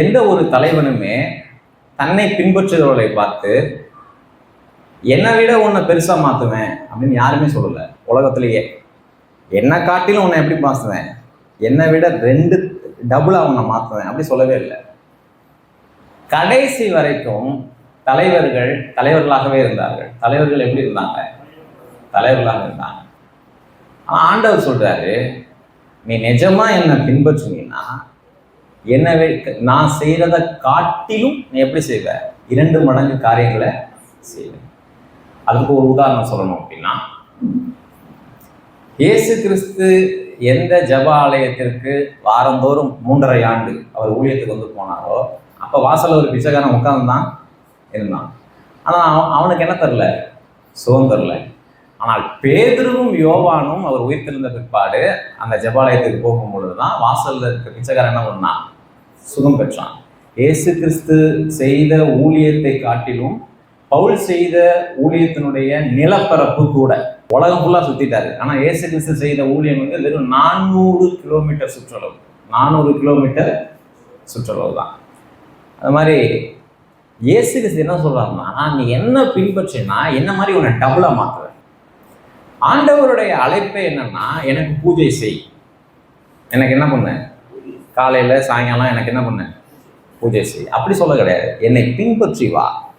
எந்த ஒரு தலைவனுமே தன்னை பின்பற்றுகிறவர்களை பார்த்து என்னை விட உன்னை பெருசா மாத்துவேன் அப்படின்னு யாருமே சொல்லல உலகத்திலேயே. என்னை காட்டிலும் உன்னை எப்படி மாத்துவேன்? என்னை விட ரெண்டு டபுளா உன்னை மாத்துவேன் அப்படி சொல்லவே இல்லை. கடைசி வரைக்கும் தலைவர்கள் தலைவர்களாகவே இருந்தார்கள். தலைவர்கள் எப்படி இருந்தாங்க? தலைவர்களாக இருந்தாங்க. ஆண்டவர் சொல்றாரு நீ நிஜமா என்னை பின்பற்றுனீன்னா என்னவே நான் செய்யறத காட்டிலும் நீ எப்படி செய்வ? இரண்டு மடங்கு காரியங்களை செய்வேன் அதுக்கு ஒரு உதாரணம் சொல்லணும் அப்படின்னா இயேசு கிறிஸ்து எந்த ஜெப ஆலயத்திற்கு வாரந்தோறும் மூன்றரை ஆண்டு அவர் ஊழியத்துக்கு வந்து போனாரோ அப்போ வாசலில் ஒரு பிச்சைக்காரன் உட்கார்ந்துதான் இருந்தான். ஆனால் அவன் அவனுக்கு என்ன தெரில சுகம் தெரில ஆனால் பேதரும் யோவானும் அவர் உயிர்த்தெழுந்த பிற்பாடு அந்த ஜெபாலயத்துக்கு போகும் பொழுது தான் வாசல்ல இருக்க பிச்சைக்காரன் என்ன பண்ணான்? சுகம் பெற்றான். இயேசு கிறிஸ்து செய்த ஊழியத்தை காட்டிலும் பவுல் செய்த ஊழியத்தினுடைய நிலப்பரப்பு கூட உலகம் ஃபுல்லாக சுற்றிட்டாரு ஆனால் ஏசு கிறிஸ்து செய்த ஊழியம் வந்து வெறும் நானூறு கிலோமீட்டர் சுற்றளவு. நானூறு கிலோமீட்டர் சுற்றளவு தான் அது மாதிரி இயேசு கிறிஸ்து என்ன சொல்கிறாருன்னா நீ என்ன பின்பற்றினா என்ன மாதிரி உன்னை டபுளாக மாற்றுவேன் ஆண்டவருடைய அழைப்பே என்னன்னா எனக்கு பூஜை செய். எனக்கு என்ன பண்ண? காலையில் சாயங்காலம் எனக்கு என்ன பண்ண? பூஜை செய். அப்படி சொல்ல கிடையாது. என்னை பின்பற்றி வா.